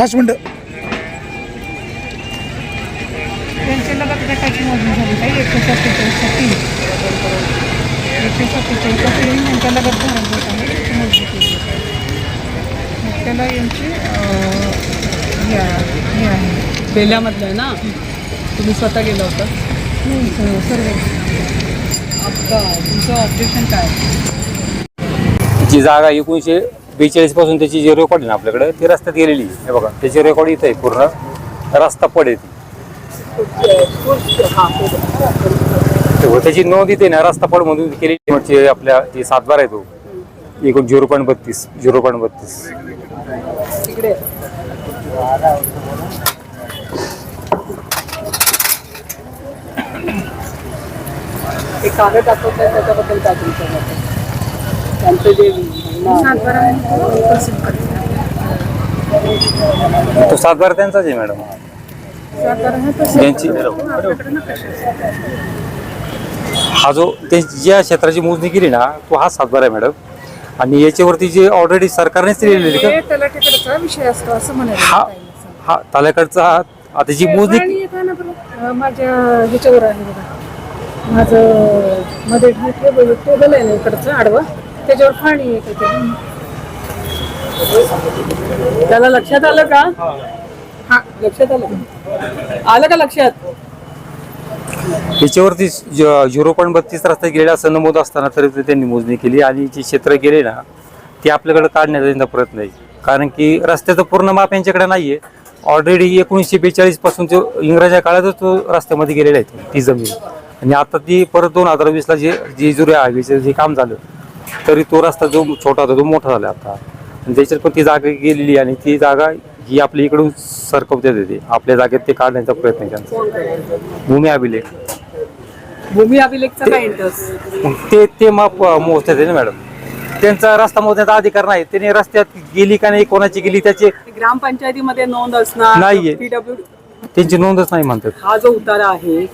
पाच मिनटं त्यांच्या लगत गटाची मोजणी झाली काही एकशे सत्तेचाळीसचा तीन एकशे सत्तेचाळीसचा तीन त्यांच्या लगत धरण गट आहे त्याची मोजणी केली मग त्याला यांची हे हे आहे बेल्यामधलं आहे ना तुम्ही स्वतः गेला होता नाही स- सर्व आता तुमचं ऑब्जेक्शन काय आहे जी जागा एकोणीसशे बेचाळीसपासून त्याची जी रेकॉर्ड आहे ना आपल्याकडे ती रस्त्यात गेलेली आहे. हे बघा त्याची रेकॉर्ड इथं आहे पूर्ण. रस्ता पडे ती. तेव्हा त्याची नोंद इथे ना रस्ता पड म्हणून केलेली म्हणजे आपल्या जे सातबार आहे तो. एकूण झिरो पॉईंट बत्तीस झिरो पॉईंट बत्तीस. तिकडे एक कागद दाखवत आहे त्याच्याबद्दल काय तुमचं मत आहे? त्यांचं जे तो सातबार त्यांचाच आहे मॅडम सातबारा हा हा जो ते ज्या क्षेत्राची मोजणी केली ना तो हा सातबार आहे मॅडम आणि याच्यावरती जे ऑलरेडी सरकारनेच दिलेली का हे विषय असतो असं हा म्हणायला हा ताल्याकडचा हा आता जी मोजणी माझ्या ह्याच्यावर आहे बघा माझं मध्ये टेबल आहे ना इकडचं आडवा त्याच्यावर पाणी येतं त्याला लक्षात आलं का? हा लक्षात आलं का? आलं का लक्षात? याच्यावरती झिरो पॉईंट बत्तीस रस्ता गेलेला असं नमूद असताना तरी ते त्यांनी मोजणी केली आणि जी क्षेत्र गेले ना ते आपल्याकडे काढण्याचा त्यांचा प्रयत्न आहे. कारण की रस्त्याचं पूर्ण माप यांच्याकडे आहे ऑलरेडी एकोणीसशे बेचाळीसपासून तो इंग्रजाच्या काळातच तो रस्त्यामध्ये गेलेला आहे ती जमीन. आणि आता ती परत दोन हजार वीसला जे जेजुरी हायवेचं जे काम झालं तरी तो रस्ता जो छोटा होता तो मोठा झाला आता. आणि त्याच्यात पण ती जागा गेलेली आणि ती जागा ही आपल्या इकडून सरकवण्यात येते आपल्या जागेत ते काढण्याचा प्रयत्न त्यांचा भूमी अभिलेख. भूमी अभिलेखचा काय इंटरेस्ट मग ते ते माप मोजतात ना मॅडम. त्यांचा रस्ता मोजण्याचा अधिकार नाही. त्यांनी रस्त्यात गेली का नाही कोणाची गेली त्याची ग्रामपंचायतीमध्ये नोंद असणार नाहीये. त्यांची नोंदच नाही म्हणतात. हा जो उतारा आहे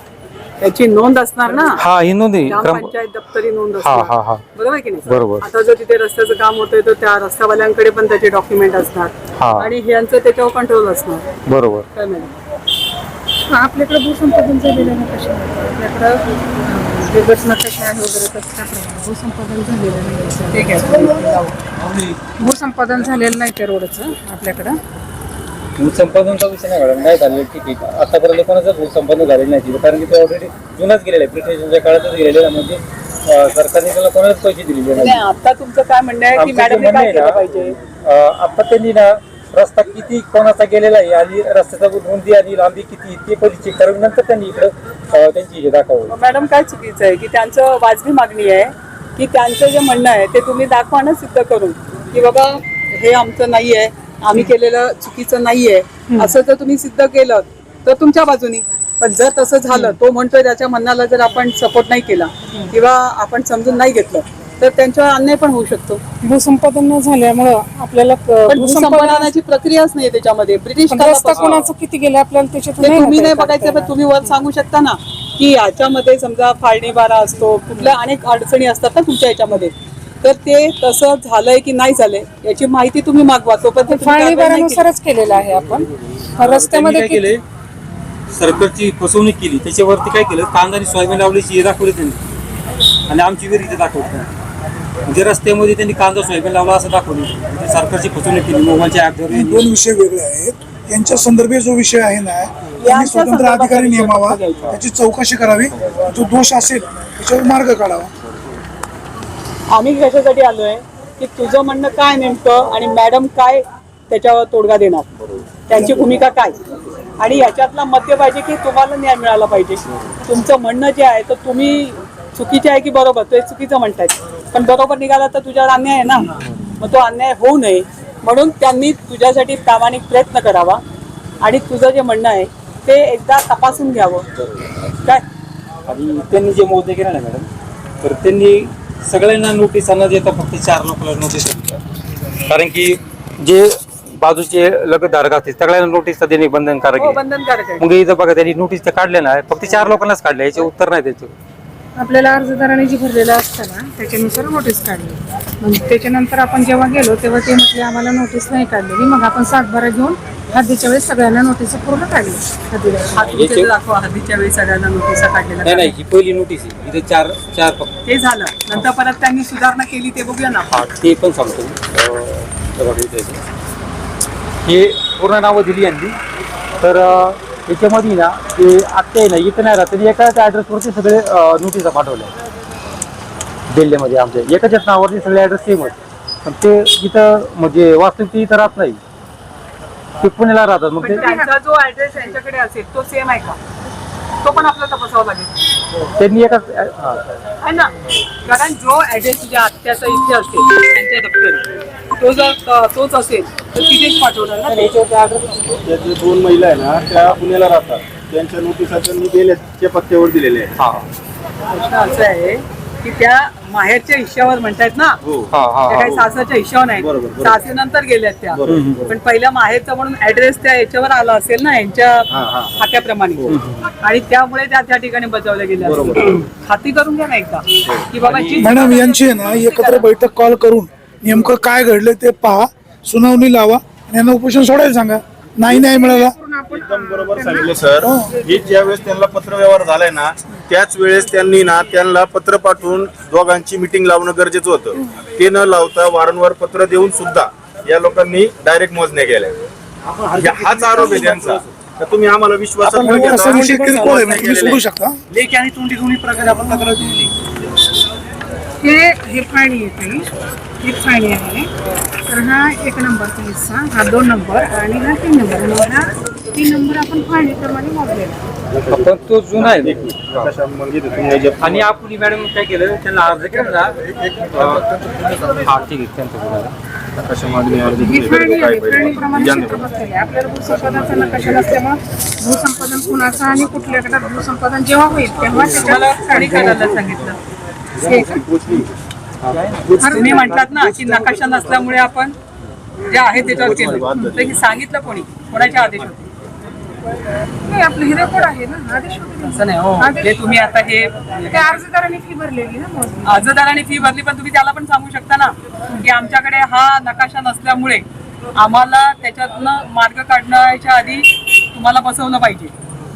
त्याची नोंद असणार ना? हा ही नोंद ग्रामपंचायत दप्तरी नोंद हा असणार. हा हा. बरोबर आहे की नाही बरोबर. आता जर तिथे रस्त्याचं काम होतंय तर त्या रस्त्यावाल्यांकडे पण त्याचे डॉक्युमेंट असणार. हा. आणि ह्यांचं त्याच्यावर कंट्रोल असणार. बरोबर. काय हा, आपल्याकडे भूसंपादन झालेलं नकाशा आहे. आपल्याकडं अं, जे गट नकाशा आहे वगैरे त्याप्रमाणे भूसंपादन झालेलं नाही. ठीक आहे. भूसंपादन झालेलं नाही त्या रोडचं आपल्याकडं. भूसंपादनचा विषय नाही मॅडम नाही झालेलं ठीक आहे. आतापर्यंत कोणाचं भूसंपादन झालेलं नाही तिथं कारण की ते ऑलरेडी जुनाच गेलेलं आहे. ब्रिटिशांच्या काळातच गेलेलं आहे म्हणजे अ, सरकारने त्याला कोणालाच पैसे दिलेले नाही. नाही आता तुमचं काय म्हणणं आहे की आमचं जे मॅडमने म्हणणं काय आहे केलं ना, पाहिजे? अ, आता त्यांनी ना रस्ता किती कोणाचा गेलेला आहे आणि रस्त्याचा रुंदी आणि लांबी किती ते परिचय करून नंतर त्यांनी इकडं अ, त्यांची हे दाखवलं. मग मॅडम काय चुकीचं आहे? की त्यांचं वाजवी मागणी आहे की त्यांचं जे म्हणणं आहे ते तुम्ही दाखवा ना सिद्ध करून की बाबा हे आमचं नाही आहे आम्ही केलेलं चुकीचं नाही आहे असं जर तुम्ही सिद्ध केलं तर तुमच्या बाजूनी. पण जर तसं झालं तो म्हणतोय त्याच्या म्हणण्याला जर आपण सपोर्ट नाही केला किंवा आपण समजून नाही घेतलं तर त्यांच्यावर अन्याय पण होऊ शकतो. भूसंपादन न झाल्यामुळं आपल्याला भूसंपादनाची प्रक्रियाच नाही त्याच्यामध्ये. ब्रिटिश कोणाचं किती गेला आपल्याला त्याच्यातून ते नाही तुम्ही नाही बघायचं पण तुम्ही वर सांगू शकता ना की याच्यामध्ये समजा फाळणी बारा असतो कुठल्या अनेक अडचणी असतात ना तुमच्या याच्यामध्ये. तर ते तसं झालंय की नाही झालंय याची माहिती तुम्ही मागवा. तोपर्यंत येणार. तुम्ही कारवाई नाही केली. फाळणीबारानुसारच केलेलं आहे आपण. रस्त्यामध्ये काय किती- केले सरकारची फसवणूक केली. त्याच्यावरती काय केलं? कांदा आणि सोयाबीन लावल्याची हे दाखवले त्यांनी. आणि आमची विहीर इथे दाखवली. त्यांनी. म्हणजे रस्त्यामध्ये त्यांनी कांदा सोयाबीन लावला असं दाखवलं. म्हणजे सरकारची फसवणूक केली. मोबाईलच्या ऍपद्वारे हे दोन विषय वेगळे आहेत. यांच्या संदर्भी जो विषय आहे ना त्यांनी स्वतंत्र संदर्भात अधिकारी विषय नेमावा. घ्यायचा. त्याची चौकशी करावी. जो दोष असेल त्याच्यावर मार्ग काढावा. आम्ही कशासाठी आलोय की तुझं म्हणणं काय नेमकं आणि मॅडम काय त्याच्यावर तोडगा देणार? त्यांची भूमिका काय? आणि याच्यातला मध्य पाहिजे की तुम्हाला न्याय मिळाला पाहिजे. तुमचं म्हणणं जे आहे तर तुम्ही चुकीचे आहे की बरोबर? ते चुकीचं म्हणतायत. पण बरोबर निघाला तर तुझ्यावर अन्याय आहे ना? मग तो अन्याय होऊ नये. म्हणून त्यांनी तुझ्यासाठी प्रामाणिक प्रयत्न करावा. आणि तुझं जे म्हणणं आहे ते एकदा तपासून घ्यावं. काय? आणि त्यांनी जे मोजणी केलं ना मॅडम तर त्यांनी सगळ्यांना नोटीस न देता फक्त चार लोकांना नोटीस कारण की जे बाजूचे लगतधारक असतील सगळ्यांना नोटीस तर देणे बंधनकारक हो आहे. बंधनकारक आहे. मग इथं बघा त्यांनी नोटीस तर काढल्या ना फक्त चार लोकांनाच काढल्या याचे उत्तर नाही त्याचे. आपल्याला अर्जदाराने जी भरलेलं असतं ना त्याच्यानुसार नोटीस काढली. मग त्याच्यानंतर आपण जेव्हा गेलो तेव्हा ते म्हटले आम्हाला नोटीस नाही काढलेली मग आपण सातबारा घेऊन हद्दीच्या वेळेस सगळ्यांना नोटीस पूर्ण काढली. तुमचे दाखवा हद्दीच्या वेळी सगळ्यांना नोटिसा काढलेल्या नाही नाही ही पहिली नोटीस आहे. इथे चार चार फक्त. ते झालं. नंतर परत त्यांनी सुधारणा केली ते बघूया ना. हा ते पण सांगतो. मी. अं, हे बघा इथे. आहे. हे पूर्ण नावं दिली यांनी. तर अं, याच्यामध्ये ना ते आत्ता आहे ना इथं नाही राहत. त्यांनी एकाच ॲड्रेसवरती सगळे नोटिसा पाठवल्या दिल्लीमध्ये आमच्या एकाच्याच नावावरती सगळे ॲड्रेस सेमच पण ते इथं म्हणजे वास्तविक ते इथं राहत नाही. ते पुण्याला राहतात. मग ते त्यांचा जो ऍड्रेस यांच्याकडे असेल तो सेम आहे का? तो पण आपल्याला तपासावा लागेल. त्यांनी एकाच हा. आहे ना? कारण जो ऍड्रेस तुझ्या आत्याचा इथे असेल त्यांच्या दप्तरी तो जर तोच असेल तर तिथेच पाठवणार ना. दोन महिला आहे ना त्या पुण्याला राहतात. त्यांच्या नोटिसा त्यांनी दिल्याच्या पत्त्यावर दिलेल्या आहे हा प्रश्न असं आहे. की त्या माहेरच्या हिश्श्यावर म्हणतायत ना? हो. हा हा त्या काही हा. सासरच्या हिश्श्यावर नाही. बरोबर. सासरीनंतर गेल्यात त्या. बरोबर पण पहिल्या माहेरचा म्हणून ऍड्रेस त्या याच्यावर आला असेल ना यांच्या हा, हा. खात्याप्रमाणे. आणि त्यामुळे त्या त्या ठिकाणी बजावल्या गेल्या. बरोबर. असतील. खात्री करून घ्या ना एकदा. की बाबा जी मॅडम यांची आहे ना एकत्र बैठक कॉल करून नेमकं काय घडलं ते पहा सुनावणी लावा आणि यांना उपोषण सोडायला सांगा. नाही नाही मिळाला. एकदम बरोबर सांगितलं सर. हे. ज्या वेळेस त्यांना पत्र व्यवहार झालाय ना त्याच वेळेस त्यांनी ना त्यांना पत्र पाठवून दोघांची मिटिंग लावणं गरजेचं होतं. ते न लावता वारंवार पत्र देऊन सुद्धा या लोकांनी डायरेक्ट मोजण्या केल्या. म्हणजे हाच आरोप आहे त्यांचा. तर तुम्ही आम्हाला विश्वासात केलेल्या शकता. लेखी आणि तोंडी दोन्ही प्रकारे आपण तक्रार दिली हे हे येते आहे तर हा एक नंबरचा हिस्सा हा दोन नंबर आणि हा तीन नंबर. हा तीन नंबर आपण फाळीप्रमाणे मोजलेला पण तो जुना आहे आणि आपण मॅडम काय केलं? त्यांना अर्ज केला हा ठीक आहे. आपल्याला भूसंपादनाचा नकाशा नसल्यामुळे भूसंपादन कुणाचं आणि कुठल्या गटात भूसंपादन जेव्हा होईल तेव्हा खाली करायला सांगितलं. का? तुम्ही म्हटलात ना की नकाशा नसल्यामुळे आपण जे आहे त्याच्यावर केलं. सांगितलं कोणी? कोणाच्या आदेश होते नाही आपलं हे रेकॉर्ड आहे ना आदेश असं नाही हो. ते तुम्ही आता हे अर्जदारांनी फी भरलेली ना मोजणी. अर्जदाराने फी भरली पण तुम्ही त्याला पण सांगू शकता ना की आमच्याकडे हा नकाशा नसल्यामुळे आम्हाला त्याच्यातनं मार्ग काढण्याच्या आधी तुम्हाला बसवलं पाहिजे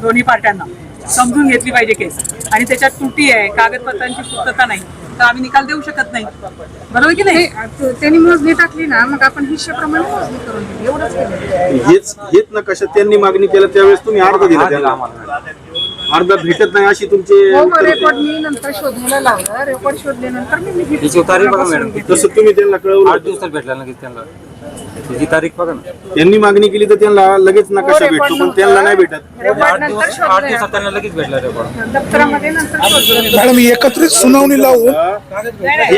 दोन्ही पार्ट्यांना. समजून घेतली पाहिजे केस आणि त्याच्यात त्रुटी आहे कागदपत्रांची पूर्तता नाही. तर आम्ही निकाल देऊ शकत नाही. बरोबर की नाही? त्यांनी मोजणी टाकली ना मग आपण हिश्श्याप्रमाणे मोजणी करून दिली एवढंच केलं. हेच हेच नकाशा त्यांनी मागणी केलं त्यावेळेस तुम्ही अर्ज दिला त्यांना. अर्ज भेटत नाही अशी तुमची हो मग रेकॉर्ड. मी नंतर शोधायला लावलं रेकॉर्ड शोधल्यानंतर मी मी त्याची तारीख बघा मॅडम तसं तुम्ही त्यांना कळवलं आठ. दिवसात भेटला लगेच त्यांना. त्याची तारीख बघा ना. त्यांनी मागणी केली तर त्यांना लगेच नकाशा भेटतो पण त्यांना नाही भेटत. आठ रेकॉर्ड नंतर दिवस आठ शोधलं दिवसात त्यांना लगेच भेटला रेकॉर्ड दप्तरामध्ये नंतर शोधलं मॅडम एकत्रित सुनावणी लावून हे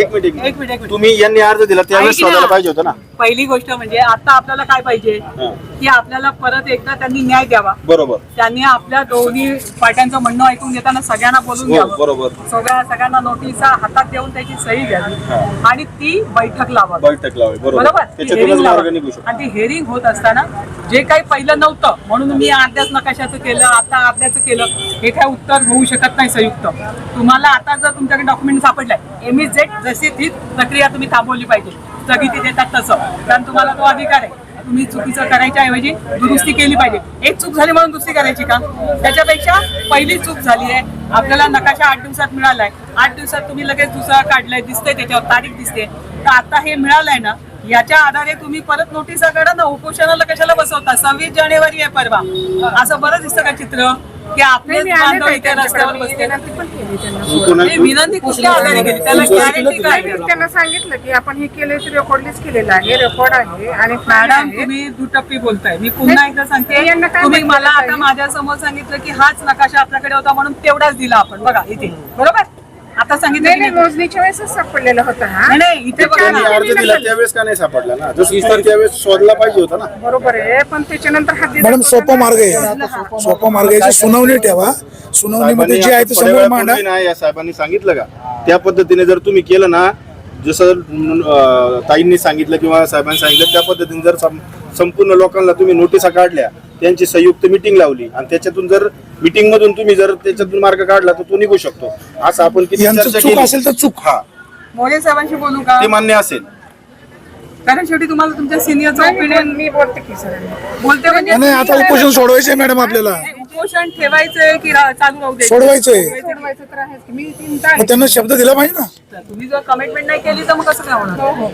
एक मिनिट एक एक मिनिट तुम्ही यांनी अर्ज दिला त्यावेळेस ऐक ना. शोधायला पाहिजे होतं ना. पहिली गोष्ट म्हणजे आता आपल्याला काय पाहिजे? हा. की आपल्याला परत एकदा त्यांनी न्याय द्यावा. बरोबर. त्यांनी आपल्या दोन्ही पार्ट्यांचं म्हणणं ऐकून घेताना सगळ्यांना बोलून हो घ्यावं. बरोबर. सगळ्या सगळ्यांना नोटिसा हातात देऊन त्याची सही घ्यावी. आणि ती बैठक लावावी. बैठक लावावी बरोबर. बरोबर? शकतो. आणि ती हेअरिंग होत असताना जे काही पहिलं नव्हतं म्हणून मी अर्ध्याच नकाशाचं केलं आता अर्ध्याचं केलं हे काय उत्तर होऊ शकत नाही संयुक्त. तुम्हाला आता जर तुमच्याकडे डॉक्युमेंट सापडलाय एम इज जेट जशी ती प्रक्रिया तुम्ही थांबवली पाहिजे. स्थगिती देतात तसं कारण तुम्हाला तो अधिकार आहे. तुम्ही चुकीचं करायच्या ऐवजी दुरुस्ती केली पाहिजे. एक चूक झाली म्हणून दुसरी करायची का? त्याच्यापेक्षा पहिली चूक झाली आहे. आपल्याला नकाशा आठ दिवसात मिळालाय. आठ दिवसात तुम्ही लगेच दुसरा काढलाय दिसतंय त्याच्यावर तारीख दिसते. तर आता हे मिळालंय ना याच्या आधारे तुम्ही परत नोटिसा काढा ना उपोषणाला कशाला बसवता? सव्वीस जानेवारी आहे परवा. असं बरं दिसतं का चित्र? की आपले बांधव इथे रस्त्यावर बसते विनंती केली हे कुठल्या आधारे केली? त्याला गॅरंटी काय मी त्यांना सांगितलं की आपण हे केलंय ते रेकॉर्डलीच केलेलं आहे रेकॉर्ड आहे आणि मॅडम आहे. तुम्ही दुटप्पी बोलताय. मी पुन्हा एकदा सांगते. यांना काय तुम्ही म्हटलं मला आता? माझ्यासमोर सांगितलं की हाच नकाशा आपल्याकडे होता म्हणून तेवढाच दिला आपण. बघा इथे. बरोबर? आता सांगितलं नाही की नाही नाही? मोजणीच्या वेळेसच सापडलेला होता हा. नाही, नाही इथे बघा त्यांनी ना. अर्ज दिला त्यावेळेस का नाही सापडला ना? जसं त्यावेळेस शोधला पाहिजे होता ना. बरोबर आहे पण त्याच्यानंतर मॅडम सोपा मार्ग आहे. सोपा मार्ग आहे. याची सुनावणी ठेवा. सुनावणीमध्ये जे आहे ते थोड्या समोर मांडा वेळापूर्वी ना या साहेबांनी सांगितलं का? त्या पद्धतीने जर तुम्ही केलं ना जसं अं, ताईंनी सांगितलं किंवा साहेबांनी सांगितलं त्या पद्धतीने जर सं- संपूर्ण लोकांना तुम्ही नोटिसा काढल्या त्यांची संयुक्त मिटिंग लावली. आणि त्याच्यातून जर मिटिंग मधून तुम्ही जर त्याच्यातून मार्ग काढला तर तो निघू शकतो. असं आपण किती चर्चा चूक केली. असेल तर चूक. हा. मोरे साहेबांशी बोलू का? ते मान्य असेल. कारण शेवटी तुम्हाला तुमच्या सिनियरचं ओपिनियन मी बोलते की सर. बोलते म्हणजे नाही आता उपोषण सोडवायचंय मॅडम आपल्याला. हे उपोषण ठेवायचंय की रा- चालू राहू द्यायचं सोडवायचंय. सोडवायचं तर आहेच की. मी चिंता मग त्यांना शब्द दिला पाहिजे ना. तुम्ही जर कमिटमेंट नाही केली तर मग कसं काय होणार?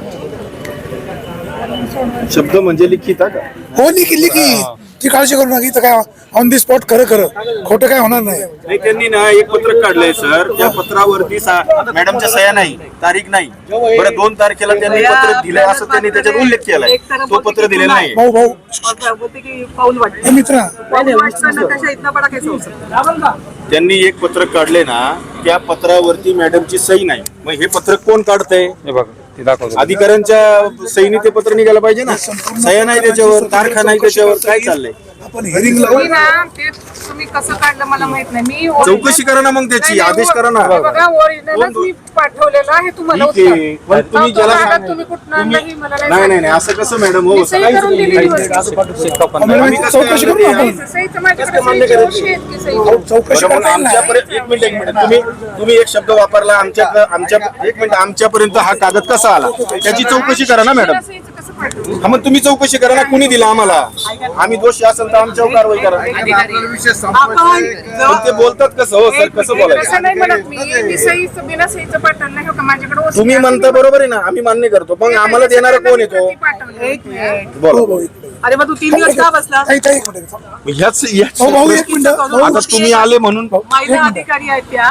शब्द म्हणजे लिखित हा का? हो लिखी लिखी ती काळजी करू नका. इथं काय ऑन दी स्पॉट खरं खरं. खोटं काय होणार नाही. नाही त्यांनी ना एक पत्रक काढलंय सर. त्या पत्रावरती सा- मॅडमच्या सह्या नाही तारीख नाही. बरं दोन तारखेला त्यांनी पत्र दिलंय असं त्यांनी त्याच्यात उल्लेख केलाय. तो पत्र दिलेला नाही. भाऊ भाऊ. पाऊल वाटतं. हे मित्रा. पाऊल वाटतं कशा इथनं पडा कैसे होऊ शकतं त्यांनी एक पत्रक काढले ना त्या पत्रावरती मॅडमची सही नाही. मग हे पत्रक कोण काढतंय? हे बघा. ते दाखवतो अधिकाऱ्यांच्या सहीने ते पत्र निघायला पाहिजे ना? सह्या नाही त्याच्यावर तारखा नाही त्याच्यावर काय चाललंय? आपण हेरिंग मी लावू ना ते तुम्ही कसं काढलं मला माहीत नाही मी चौकशी करा ना मग त्याची आदेश करा ना हे बघा ओरिजिनलच मी पाठवलेलं आहे तुम्हाला ठीक आहे उत्तर. पण तुम्ही तो ज्याला कागद तुम्ही कुठनं हे मला नाही नाही नाही नाही असं कसं मॅडम हो मी सही काहीच करून नाही. दिलेली काहीच होती. नाही. शिक्का पण आम्हाला आम्ही कसं चौकशी करू ना आपण सहीचं- सहीचं माझ्याकडे कसं मान्य सहीची करायची? उशी आहेत की सही? अहो, चौकशी बरं, पण करता येईल ना आमच्यापर्यंत एक मिनिट एक मिनिट तुम्ही तुम्ही एक शब्द वापरला आमच्या आमच्या एक मिनिट आमच्यापर्यंत हा कागद कसा आला त्याची चौकशी करा ना मॅडम सहीचं? हा मग तुम्ही चौकशी करा ना कुणी दिला आम्हाला? आम्ही दोषी असेल तर आमच्यावर कारवाई करा. पण ते बोलतात कसं हो सर कसं बोलायचं? असं नाही म्हणत मी. मी सहीचं बिना सहीचं पाठवलं नाही हो का? माझ्याकडे ओशी तुम्ही. म्हणता बरोबर आहे ना आम्ही मान्य करतो. पण आम्हाला देणारा कोण येतो. एक मिनिट. मिनिट. अरे मग तू तीन दिवस का बसला? एक मिनिट. ह्याच ह्याच हो भाऊ एक मिनिट. आता तुम्ही आले म्हणून. महिला अधिकारी आहेत त्या.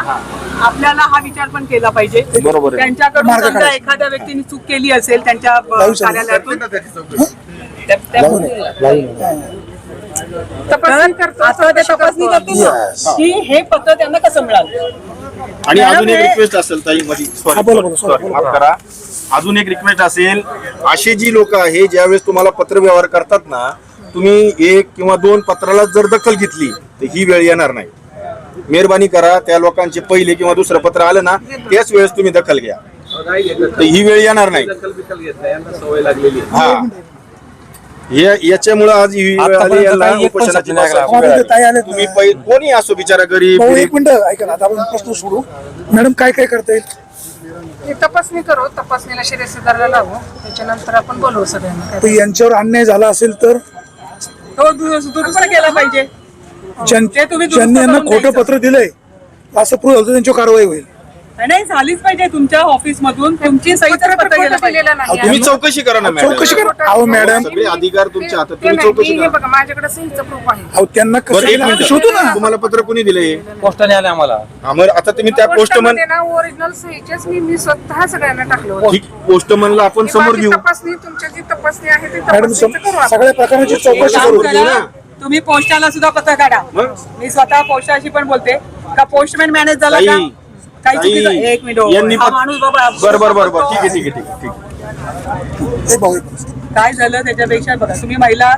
आपल्याला हा विचार पण केला पाहिजे. बरोबर आहे. त्यांच्याकडून मार्ग समजा काढायचा. एखाद्या व्यक्तीने चूक केली असेल त्यांच्या अ, लावू शकतो. कार्यालयातून. तपासणी करतो आता ते तपासणी करतील ना. की हे पत्र त्यांना कसं मिळालं? आणि अजून एक रिक्वेस्ट असेल ताई मध्ये हा, बोला, बोला, सॉरी बोला. माफ करा. अजून एक रिक्वेस्ट असेल अशी जी लोक आहे ज्यावेळेस तुम्हाला पत्र व्यवहार करतात ना तुम्ही एक किंवा दोन पत्राला जर दखल घेतली तर ही वेळ येणार नाही. मेहरबानी करा त्या लोकांचे पहिले किंवा दुसरं पत्र आलं ना त्याच वेळेस तुम्ही दखल घ्या. तर ही वेळ येणार नाही. हा. या- याच्यामुळं आज ही वेळ आली याला उपोषणाची नाही. ताई आलेत ना. तुम्ही पै- कोणी असो बिचारा गरीब भाऊ. एक मिनिट ऐका ना आता आपण प्रश्न सोडू मॅडम काय काय करता येईल हे तपासणी करू तपासणीला शिरेसेदारला लावू त्याच्यानंतर आपण बोलवू सगळ्यांना काय यांच्यावर अन्याय झाला असेल तर तो दु- दुरुस्त केला पाहिजे ज्यां- ते तुम्ही दुरुस्त ज्यांनी यांना करून खोटं द्यायचं. पत्र दिलंय असं प्रूव्ह झालं तर त्यांच्यावर कारवाई होईल नाही झालीच पाहिजे तुमच्या ऑफिस मधून तुमची सही पत्र तर पत्र गेलं पाहिजे. तुम्ही चौकशी करा ना मॅडम चौकशी करा. अहो मॅडम सगळे अधिकार तुमच्या हातात ते तुम्ही नाही, चौकशी मी हे करा. बघा माझ्याकडे सहीचं प्रूफ आहे. अहो त्यांना कसं बरं एक केलं? मिनिट. शोधू ना. तुम्हाला पत्र कुणी दिले पोस्टाने आले आम्हाला. आता तुम्ही त्या पोस्टमन पोस्टामध्ये ना ओरिजिनल सहीचेच मी मी स्वतः सगळ्यांना टाकलं होतं. ठीक पोस्टमनला आपण ती समोर माझी घेऊ. तपासणी तुमच्या जी तपासणी आहे ती मॅडम तपासणीचं सम- करू आपण. सगळ्या प्रकारची चौकशी काम करू. करा, तुम्ही पोस्टाला सुद्धा पत्र काढा. मग? मी स्वतः पोस्टाशी पण बोलते. का पोस्टमॅन मॅनेज झाला का? ताई, काही ताई, चुकीचं एक मिनिट हो. यांनी हा पत- माणूस बाबा बरं बरं बरं बरं. ठीक आहे ठीक आहे ठीक आहे ठीक आहे. मिनिट. काय झालं त्याच्यापेक्षा बघा तुम्ही महिला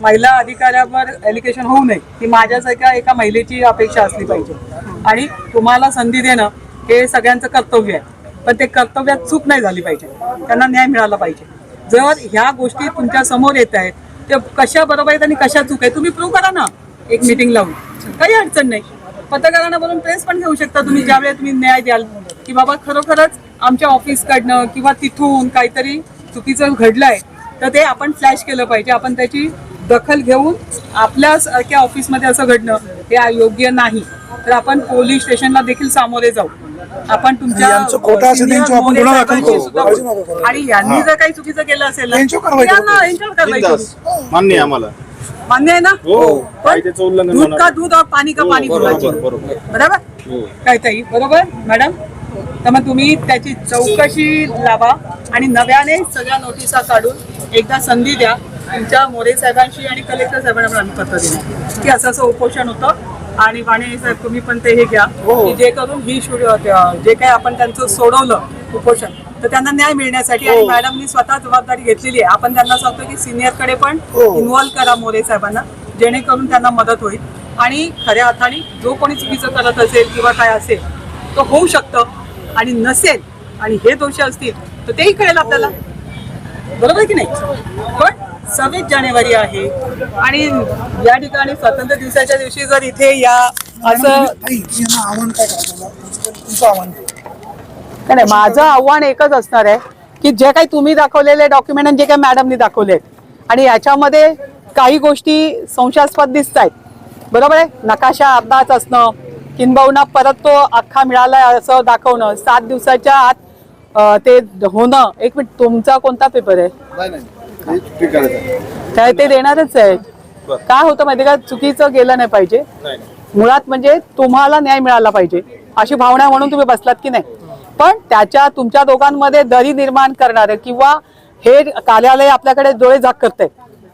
महिला अधिकाऱ्यावर एलिगेशन होऊ नये. ही माझ्यासारख्या एका महिलेची अपेक्षा असली पाहिजे. आणि तुम्हाला संधी देणं हे सगळ्यांचं कर्तव्य आहे. पण ते कर्तव्यात चूक नाही झाली पाहिजे. त्यांना न्याय मिळाला पाहिजे. जर ह्या गोष्टी तुमच्यासमोर येत आहेत त्या कशा बरोबर आहेत आणि कशा चूक आहे तुम्ही प्रूव्ह करा ना. एक मिटिंग लावून. काही अडचण नाही. पत्रकारांना बोलून प्रेस पण घेऊ शकता तुम्ही ज्यावेळेस तुम्ही न्याय द्याल. की बाबा खरोखरच आमच्या ऑफिसकडनं किंवा तिथून काहीतरी चुकीचं घडलंय तर ते आपण फ्लॅश केलं पाहिजे. आपण त्याची दखल घेऊन आपल्या सारख्या ऑफिसमध्ये असं घडणं हे योग्य नाही. तर आपण पोलीस स्टेशनला देखील सामोरे जाऊ. आपण तुमच्या. आणि यांनी जर काही चुकीचं केलं असेल कारवाई. यांना-. मान्य आम्हाला. मान्य आहे ना? हो. पण कायद्याचं उल्लंघन दूध होणार का दूध और पाणी का पाणी बोलायचे बरोबर बरोबर. बरोबर? हो. काय ताई बरोबर? मॅडम? तर मग तुम्ही त्याची चौकशी लावा आणि नव्याने सगळ्या नोटिसा काढून एकदा संधी द्या. तुमच्या मोरे साहेबांशी आणि कलेक्टर साहेबांना पण आम्ही पत्र देणार. की असं असं उपोषण होतं आणि वाणे साहेब तुम्ही पण ते हे घ्या. की जे करून ही शूड जे काही आपण त्यांचं सोडवलं उपोषण तर त्यांना न्याय मिळण्यासाठी आणि मॅडमनी स्वतः जबाबदारी घेतलेली आहे. आपण त्यांना सांगतो की सिनियरकडे पण इन्व्हॉल्व करा मोरे साहेबांना जेणेकरून त्यांना मदत होईल. आणि खऱ्या अर्थाने जो कोणी चुकीचं करत असेल किंवा काय असेल तो होऊ शकतं. आणि नसेल आणि हे दोषी असतील तर तेही कळेल आपल्याला. बरोबर आहे की नाही? पण सव्वीस जानेवारी आहे आणि या ठिकाणी स्वातंत्र्य दिवसाच्या दिवशी जर इथे या असं आव्हान काय आव्हान काय? नाही माझं आव्हान एकच असणार आहे की जे काही तुम्ही दाखवलेले डॉक्युमेंट आणि जे काही मॅडमनी दाखवले आणि याच्यामध्ये काही गोष्टी संशयास्पद दिसत आहेत बरोबर आहे? नकाशा अर्धाच असणं किंबहुना परत तो अख्खा मिळालाय असं दाखवणं सात दिवसाच्या आत ते होणं. एक मिनिट तुमचा कोणता पेपर आहे? काय ते देणारच आहे. काय होतं माहिती का? चुकीचं गेलं नाही पाहिजे. मुळात म्हणजे तुम्हाला न्याय मिळाला पाहिजे. अशी भावना म्हणून तुम्ही बसलात की नाही? पण त्याच्या तुमच्या दोघांमध्ये दरी निर्माण करणारे किंवा हे कार्यालय आपल्याकडे डोळे झाक करते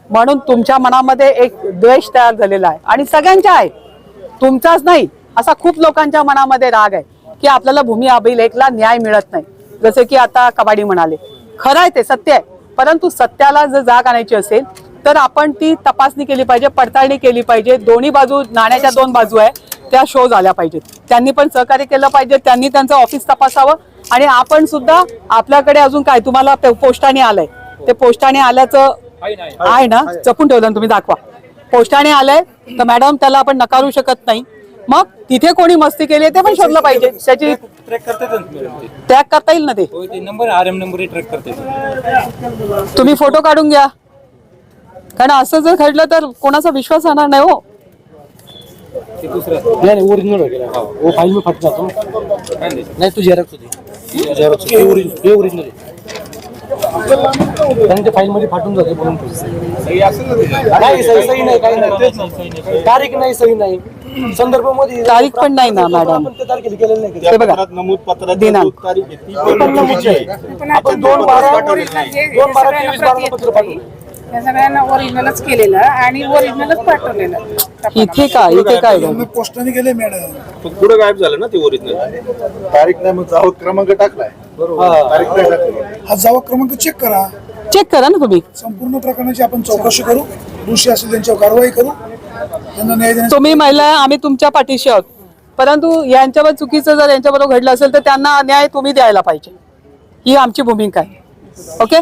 म्हणून तुमच्या मनामध्ये एक द्वेष तयार झालेला आहे. आणि सगळ्यांच्या आहे. तुमचाच नाही असा खूप लोकांच्या मनामध्ये राग आहे की आपल्याला भूमी अभिलेखला न्याय मिळत नाही. जसे की आता कबाडी म्हणाले. खरं आहे ते सत्य आहे. परंतु सत्याला जर जाग आणायची असेल तर आपण ती तपासणी केली पाहिजे पडताळणी केली पाहिजे. दोन्ही बाजू नाण्याच्या दोन बाजू आहे. त्या शो झाल्या पाहिजेत. त्यांनी पण सहकार्य केलं पाहिजे त्यांनी त्यांचं ऑफिस तपासावं आणि आपण सुद्धा आपल्याकडे अजून काय तुम्हाला पे- पोस्टाने आलंय. ते पोस्टाने आल्याचं आहे ना जपून ठेवलं ना तुम्ही दाखवा. पोस्टाने आलंय तर मॅडम त्याला आपण नकारू शकत नाही. मग तिथे कोणी मस्ती केली आहे ते पण शोधलं पाहिजे. त्याची ट्रॅक करते टॅग करता येईल ना ते? Number R M number track तुम्ही फोटो काढून घ्या. कारण असं जर घडलं तर कोणाचा विश्वास राहणार नाही हो. नहीं नहीं ओरिजिनल हो. गया वो फाइल में फट जाता. हूँ नहीं. तू जेरॉक्स होती. जेरॉक्स हे ओरिजिनल हे ओरिजिनल आहे. कारण ते फाईल मध्ये फाटून जाते म्हणून नाही सही सही नाही काही नाही. तारीख नाही सही नाही. संदर्भमध्ये तारीख पण नाही ना मॅडम ते तारखेला केलेलं नाही. ते बघा. पत्रात नमूद पत्रात दिनांक. नमूद तारीख आहे, ती पण चुकीची आहे. आपण दोन बारा दोन बारा तेवीस बारा पत्र पाठवलं या सगळ्यांना ओरिजिनलच केलेलं आणि ओरिजिनलच पाठवलेलं. इथे काय इथे काय त्यांना पोस्टाने गेले मॅडम पुढं गायब झालं ना ते ओरिजिनल तारीख नाही मग जाऊ क्रमांक टाकलाय. तारीख नाही टाकली. हा जावा क्रमांक चेक करा. चेक करा ना तुम्ही. संपूर्ण प्रकरणाची आपण चौकशी करू. दोषी असेल त्यांच्यावर कारवाई करू. त्यांना न्याय तुम्ही महिला आम्ही तुमच्या पाठीशी आहोत. परंतु यांच्यावर चुकीचं जर यांच्याबरोबर घडलं असेल तर त्यांना न्याय तुम्ही द्यायला पाहिजे. ही आमची भूमिका आहे. ओके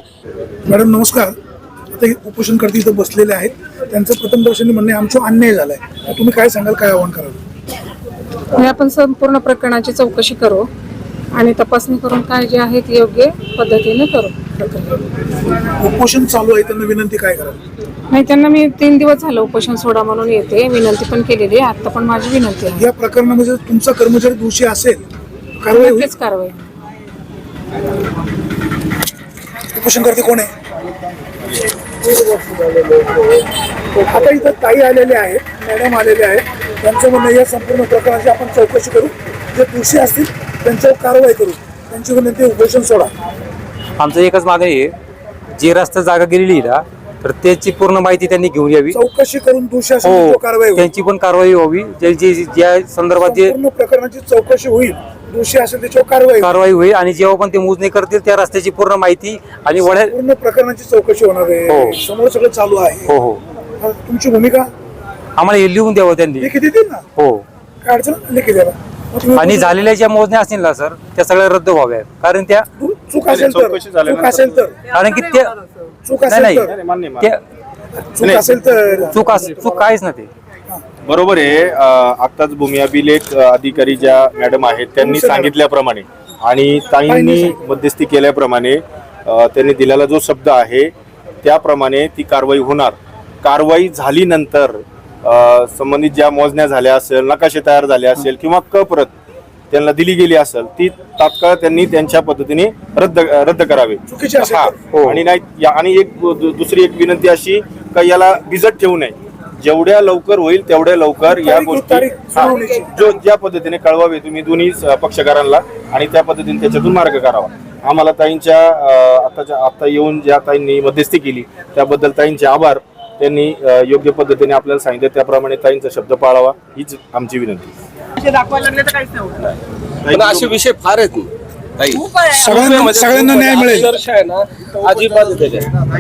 मॅडम नमस्कार. हे उपोषणकर्ते इथं बसलेले आहेत. त्यांचं प्रथम दर्शनी म्हणणे आमचा अन्याय झालाय. तुम्ही काय सांगाल काय आव्हान कराल? आपण संपूर्ण प्रकरणाची चौकशी करू आणि तपासणी करून काय जे आहे ते योग्य पद्धतीने करू. उपोषण चालू आहे त्यांना विनंती काय कराल? नाही त्यांना मी तीन दिवस झालं उपोषण सोडा म्हणून येते. विनंती पण केलेली आहे. आता पण माझी विनंती आहे. या प्रकरणामध्ये तुमचा कर्मचारी दोषी असेल कारवाई कारवाई. उपोषणकर्ते कोण आहे? आता इथं ताई आलेले आहेत मॅडम आलेले आहेत. त्यांचं म्हणणं या संपूर्ण प्रकरणाची आपण चौकशी करू. जे दोषी असतील त्यांच्यावर कारवाई करू. त्यांची विनंती आहे, उपोषण सोडा. आमचं एकच मागणी आहे. जी रस्ता जागा गेलेली ना तर त्याची पूर्ण माहिती त्यांनी घेऊन यावी. चौकशी करून दोषी असेल त्यांच्यावर हो कारवाई होईल. त्यांची पण कारवाई व्हावी. ज्यांची ज्या संदर्भात जे संपूर्ण प्रकरणाची चौकशी होईल. दोषी असेल त्याच्यावर कारवाई होईल. कारवाई होईल आणि जेव्हा पण ते मोजणी करतील त्या रस्त्याची पूर्ण माहिती आणि वड्या पूर्ण प्रकरणाची चौकशी होणार आहे. हो. समोर सगळं चालू आहे. हो हो. आता तुमची भूमिका? आम्हाला हे लिहून द्यावं त्यांनी. लेखी देतील ना? हो. काय अडचण नाही? लेखी द्यायला मग तुम्ही आणि झालेल्या ज्या मोजण्या असतील ना सर त्या सगळ्या रद्द व्हाव्या कारण त्या चूक असेल तर. चौकशी झाल्यानंतर- चूक असेल तर. कारण की त्या चूक नाही असेल नाही तर. मान्य मान्य. त्या चूक असेल तर. चूक अस- चूक काहीच ना ते. बरोबर आहे. आत्ताच भूमी अभिलेख अधिकारी ज्या मॅडम आहेत त्यांनी सांगितल्याप्रमाणे आणि ताईंनी मध्यस्थी केल्याप्रमाणे त्यांनी दिलेला जो शब्द आहे त्याप्रमाणे ती कारवाई होणार. कारवाई झालीनंतर संबंधित ज्या मोजण्या झाल्या असेल नकाशे तयार झाले असेल किंवा क प्रत त्यांना दिली गेली असेल ती तात्काळ त्यांनी त्यांच्या पद्धतीने रद्द रद्द करावे. हा. हो. आणि नाही आणि एक दुसरी एक विनंती अशी का याला भिजत ठेवू नये. जेवढ्या लवकर होईल तेवढ्या लवकर या गोष्टी हा. जो ज्या पद्धतीने कळवावे तुम्ही दोन्ही पक्षकारांना आणि त्या पद्धतीने त्याच्यातून मार्ग करावा. आम्हाला ताईंच्या अं, आताच्या आता येऊन ज्या ताईंनी मध्यस्थी केली त्याबद्दल ताईंचे आभार. त्यांनी अं, योग्य पद्धतीने आपल्याला सांगितलं त्याप्रमाणे ताईंचा शब्द पाळावा. हीच आमची विनंती. दाखवायला लागले तर काहीच नाही. पण असे विषय फार आहेत. सगळ्यांना सगळ्यांना न्याय मिळेल. अक्षरशः आहे ना अजिबात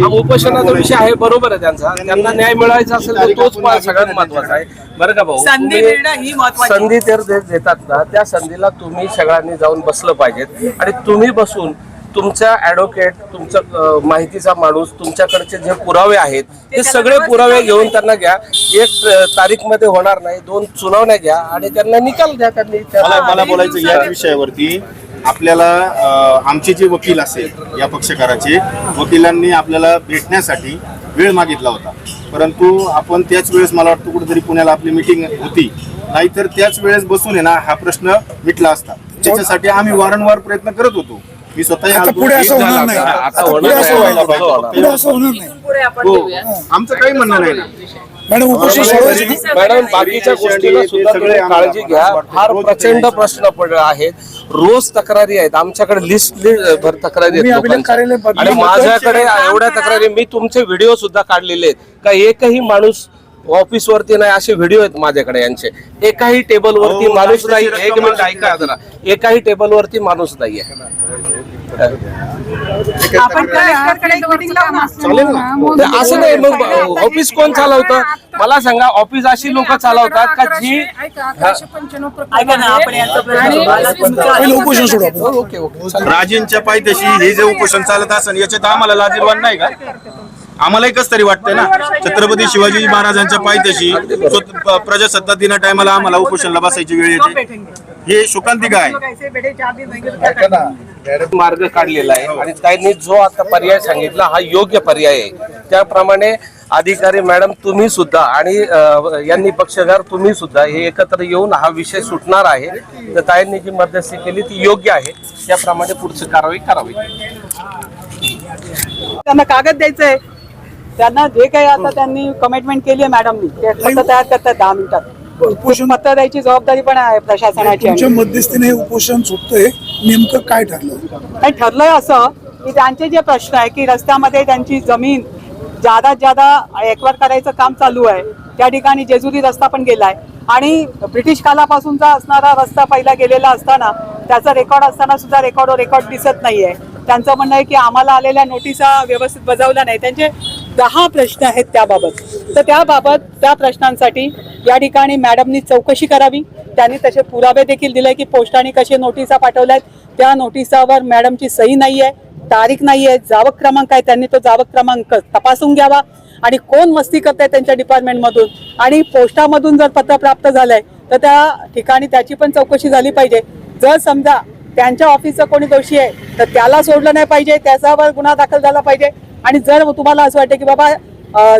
हा उपोषणाचा विषय आहे बरोबर आहे त्यांचा. त्यांना न्याय मिळायचा असेल तर तोच सगळ्यात महत्त्वाचा आहे. बरं का भाऊ? संधी तुम्ही- मिळणं ही महत्वाची संधी तर दे- देतात ना. त्या संधीला तुम्ही सगळ्यांनी जाऊन बसलं पाहिजेत. आणि तुम्ही बसून तुमचा ऍडव्होकेट तुमचा अं, माहितीचा माणूस तुमच्याकडचे जे पुरावे आहेत ते सगळे पुरावे घेऊन त्यांना घ्या. एक तारीखमध्ये होणार नाही दोन सुनावण्या घ्या. आणि त्यांना निकाल द्या त्यांनी. मला मला बोलायचं या विषयावरती. आपल्याला आमचे जे वकील असेल या पक्षकाराचे वकिलांनी आपल्याला भेटण्यासाठी वेळ मागितला होता. परंतु आपण त्याच वेळेस मला वाटतं कुठेतरी पुण्याला आपली मिटिंग होती. नाहीतर त्याच वेळेस बसून आहे ना हा प्रश्न मिटला असता. त्याच्यासाठी आम्ही वारंवार प्रयत्न करत होतो. मी स्वतः हो. आमचं काही म्हणणं नाही ना. मॅडम उपोषण सोडवायचे ना? मॅडम बाकीच्या गोष्टीला सुद्धा तुम्ही काळजी घ्या. फार प्रचंड प्रश्न पड आहेत रोज तक्रारी आहेत. आमच्याकडे लिस्ट भर तक्रारी आहेत लोकांच्या. आणि माझ्याकडे एवढ्या तक्रारी मी तुमचे व्हिडिओ सुद्धा काढलेले आहेत. का एकही माणूस ऑफिस वरती नाही असे व्हिडिओ आहेत माझ्याकडे यांचे. एकाही टेबल वरती हो, माणूस नाही. एक मिनिट ऐका जरा. एकाही टेबल वरती माणूस नाहीये असं नाही मग ऑफिस कोण चालवतं? मला सांगा ऑफिस अशी लोक चालवतात का जी. राजेंच्या पायथ्याशी हे जे उपोषण चालत असेल याच्यात आम्हाला लाजीरवान नाही का? आम्हालाही कस तरी वाटतंय ना? छत्रपती शिवाजी महाराजांच्या पायथ्याशी प्रजासत्ताक दिना टायमाला आम्हाला उपोषणला बसायची वेळ येते. हे शोकांतिका आहे मार्ग काढलेला आहे आणि त्यांनी जो आता पर्याय सांगितला हा योग्य पर्याय आहे. त्याप्रमाणे अधिकारी मॅडम तुम्ही सुद्धा आणि यांनी पक्षकार तुम्ही सुद्धा हे एकत्र येऊन हा विषय सुटणार आहे. तर ताईंनी जी मध्यस्थी केली ती योग्य आहे. त्याप्रमाणे पुढची कारवाई करावी. त्यांना कागद द्यायचंय. त्यांना जे काही आता त्यांनी कमिटमेंट केली आहे मॅडमनी ते पत्र तयार करतात दहा मिनिटात. उपोषण पत्र द्यायची जबाबदारी पण आहे प्रशासनाची तुमच्या मध्यस्थीने हे उपोषण सुटतंय. नेमकं काय ठरलं? आणि ठरलंय असं की त्यांचे जे प्रश्न आहे की रस्त्यामध्ये त्यांची जमीन जादा जादा एक्वायर करायचं काम चालू आहे. त्या ठिकाणी जेजुरी रस्ता पण गेलाय. आणि ब्रिटिश कालापासूनचा असणारा रस्ता पहिला गेलेला असताना त्याचा रेकॉर्ड असताना सुद्धा रेकॉर्ड रेकॉर्ड दिसत नाहीये. त्यांचं म्हणणं आहे की आम्हाला आलेल्या नोटिसा व्यवस्थित बजावल्या नाही. त्यांचे दहा प्रश्न आहेत त्याबाबत. तर त्याबाबत त्या प्रश्नांसाठी या ठिकाणी मॅडमनी चौकशी करावी. त्यांनी तसे पुरावे देखील दिले की पोस्टाने कसे नोटिसा पाठवल्यात. त्या नोटिसावर मॅडमची सही नाही आहे तारीख नाही आहे जावक क्रमांक आहे त्यांनी तो जावक क्रमांक तपासून घ्यावा. आणि कोण मस्ती करत आहे त्यांच्या डिपार्टमेंटमधून? आणि पोस्टामधून जर पत्र प्राप्त झालंय तर त्या ठिकाणी त्याची पण चौकशी झाली पाहिजे. जर समजा त्यांच्या ऑफिसचा कोणी दोषी आहे तर त्याला सोडलं नाही पाहिजे त्याच्यावर गुन्हा दाखल झाला पाहिजे. आणि जर तुम्हाला असं वाटतं की बाबा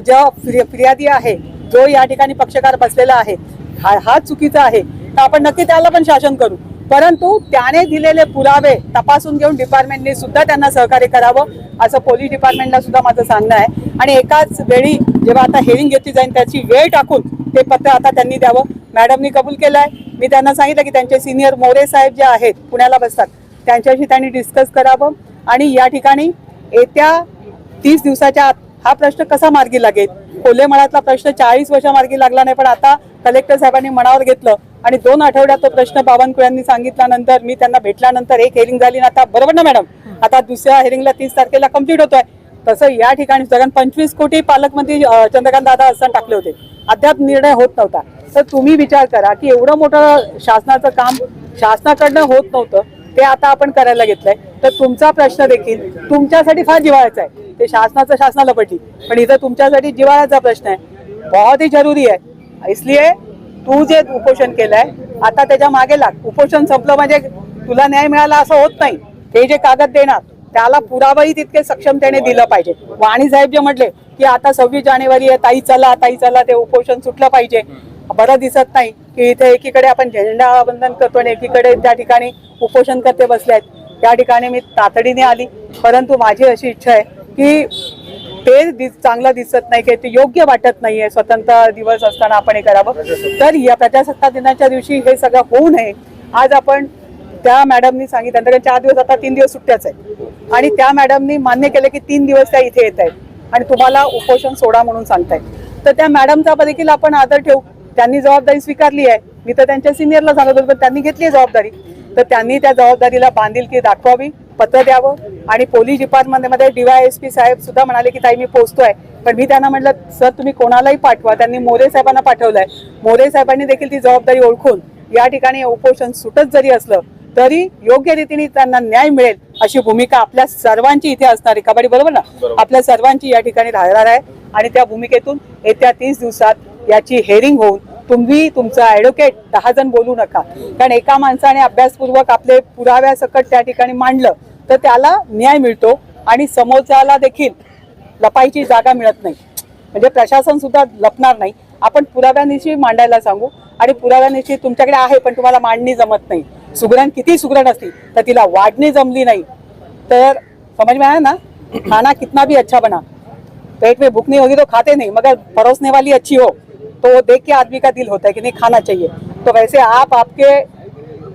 ज्या फिर्यादी आहे जो या ठिकाणी पक्षकार बसलेला आहे हा हा चुकीचा आहे तर आपण नक्की त्याला पण शासन करू. परंतु त्याने दिलेले पुरावे तपासून घेऊन डिपार्टमेंटने सुद्धा त्यांना सहकार्य करावं असं पोलीस डिपार्टमेंटला सुद्धा माझं सांगणं आहे. आणि एकाच वेळी जेव्हा आता हेरिंग घेतली जाईल त्याची वेळ टाकून ते पत्र आता त्यांनी द्यावं. मॅडमनी कबूल केलं आहे मी त्यांना सांगितलं की त्यांचे सिनियर मोरे साहेब जे आहेत पुण्याला बसतात त्यांच्याशी त्यांनी डिस्कस करावं. आणि या ठिकाणी येत्या तीस दिवसाच्या आत हा प्रश्न कसा मार्गी लागेल? कोल्हेमळातला प्रश्न चाळीस वर्ष मार्गी लागला नाही पण आता कलेक्टर साहेबांनी मनावर घेतलं आणि दोन आठवड्यात तो प्रश्न बावनकुळ्यांनी सांगितल्यानंतर मी त्यांना भेटल्यानंतर एक हेरिंग झाली ना आता बरोबर ना मॅडम? आता दुसऱ्या हेरिंगला तीस तारखेला कंप्लीट होतोय. तसं या ठिकाणी कारण पंचवीस कोटी पालकमंत्री चंद्रकांत दादा असताना टाकले होते. अद्याप निर्णय होत नव्हता. तर तुम्ही विचार करा की एवढं मोठं शासनाचं काम शासनाकडनं होत नव्हतं ते आता आपण करायला घेतलंय. तर तुमचा प्रश्न देखील तुमच्यासाठी फार जिव्हाळ्याचा आहे. ते शासनाचं शासनाला पटली पण इथं तुमच्यासाठी जिव्हाळ्याचा प्रश्न आहे. बहुत ही जरुरी आहे. इसलिए तू जे उपोषण केलंय आता त्याच्यामागे लाग. उपोषण संपलं म्हणजे तुला न्याय मिळाला असं होत नाही. ते जे कागद देणार त्याला पुरावाही तितके सक्षमतेने दिलं पाहिजे. वाणी साहेब जे म्हटले की आता सव्वीस जानेवारी आहे ताई चला ताई चला ते उपोषण सुटलं पाहिजे. बरं दिसत नाही की इथे एकीकडे आपण झेंडा वंदन करतो आणि एकीकडे त्या ठिकाणी उपोषण करते बसले आहेत. त्या ठिकाणी मी तातडीने आली. परंतु माझी अशी इच्छा आहे की ते दिस चांगलं दिसत नाही की ते योग्य वाटत नाहीये स्वतंत्र दिवस असताना आपण हे करावं. तर या प्रजासत्ताक दिनाच्या दिवशी हे सगळं होऊ नये. आज आपण त्या मॅडमनी सांगितलं. कारण चार दिवस आता तीन दिवस सुट्ट्याच आहेत. आणि त्या मॅडमनी मान्य केलं की तीन दिवस त्या इथे येत आहेत आणि तुम्हाला उपोषण सोडा म्हणून सांगतायत. तर त्या मॅडमचा देखील आपण आदर ठेवू. त्यांनी जबाबदारी स्वीकारली आहे. मी तर त्यांच्या सिनियरला सांगत होतो पण त्यांनी घेतली आहे जबाबदारी. तर त्यांनी त्या जबाबदारीला बांधिलकी दाखवावी पत्र द्यावं. आणि पोलीस डिपार्टमेंटमध्ये डीवायएसपी साहेब सुद्धा म्हणाले की ताई मी पोहोचतोय पण मी त्यांना म्हटलं सर तुम्ही कोणालाही पाठवा. त्यांनी मोरे साहेबांना पाठवलंय. मोरे साहेबांनी देखील ती जबाबदारी ओळखून या ठिकाणी उपोषण सुटत जरी असलं तरी योग्य रीतीने त्यांना न्याय मिळेल अशी भूमिका आपल्या सर्वांची इथे असणार आहे कबाडी बरोबर ना? आपल्या सर्वांची या ठिकाणी राहणार आहे. आणि त्या भूमिकेतून येत्या तीस दिवसात याची हेरिंग होऊन तुम्ही तुमचा ॲडव्होकेट दहा जण बोलू नका. कारण एका माणसाने अभ्यासपूर्वक आपले पुराव्यासकट त्या ठिकाणी मांडलं तर त्याला न्याय मिळतो आणि समोरच्याला देखील लपायची जागा मिळत नाही. म्हणजे प्रशासन सुद्धा लपणार नाही. आपण पुराव्यानिशी मांडायला सांगू. आणि पुराव्यानिशी तुमच्याकडे आहे पण तुम्हाला मांडणी जमत नाही. सुगरण किती सुगरण असली तर तिला वाढणी जमली नाही. तर समझ में आया ना खाना कितना भी अच्छा बना. पेट में भूख नहीं होगी तो खाते नहीं मगर परोसने वाली अच्छी हो तो वो देख के आदमी का दिल होता है कि नहीं खाना चाहिए. तो वैसे आप आपके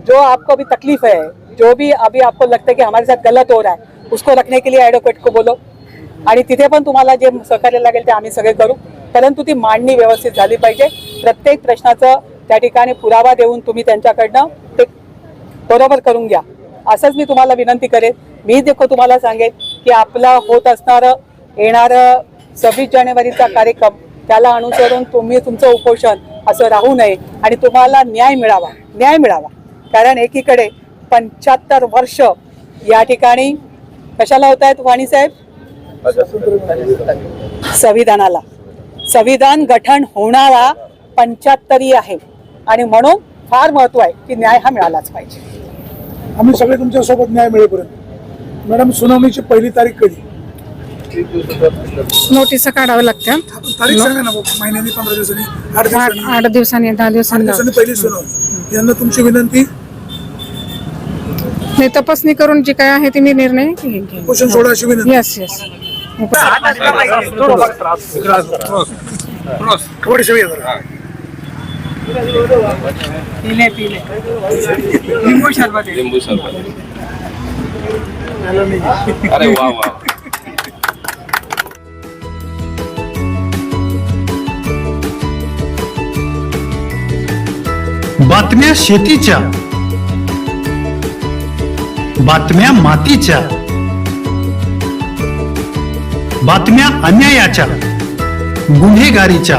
जो आपको अभी तकलीफ है जो भी अभी आपको लगता है कि हमारे साथ गलत हो रहा है उसको रखने के लिए ॲडव्होकेट को बोलो। आणि तिथे पण तुम्हाला जे सहकार्य लागेल ते आम्ही सगळे करू. परंतु ती मांडणी व्यवस्थित झाली पाहिजे. प्रत्येक प्रश्नाचं त्या ठिकाणी पुरावा देऊन तुम्ही त्यांच्याकडनं ते बरोबर करून घ्या. असंच मी तुम्हाला विनंती करेन. मी देखो तुम्हाला सांगेन की आपला होत असणारं येणारं सव्वीस जानेवारीचा कार्यक्रम त्याला अनुसरून तुम्ही तुमचं उपोषण असं राहू नये आणि तुम्हाला न्याय मिळावा. न्याय मिळावा. कारण एकीकडे पंच्याहत्तर वर्ष या ठिकाणी कशाला होत आहेत वाणी साहेब? संविधानाला. संविधान गठन होणारा पंच्याहत्तरी आहे. आणि म्हणून फार महत्त्व आहे की न्याय हा मिळालाच पाहिजे. आम्ही सगळे तुमच्यासोबत न्याय मिळेपर्यंत. मॅडम सुनावणीची पहिली तारीख कधी? नोटीस काढावं लागतं. तारीख सांगा ना बाबा, महिन्यानी पंधरा दिवसांनी आठ आठ दिवसांनी. आठ दिवसांनी दहा आठ दिवसांनी दिवसांनी पहिली सुनावणी. यांना तुमची विनंती? नाही तपासणी करून जी काय आहे ती मी निर्णय घेईन. पोषण सोडा अशी विनंती. येस येस थोडी सेवा करा. पिले पिले। लिंबू शरबत आहे. लिंबू सरबत अरे वा वा बातम्या शेतीच्या बातम्या मातीच्या बातम्या अन्यायाच्या गुन्हेगारीच्या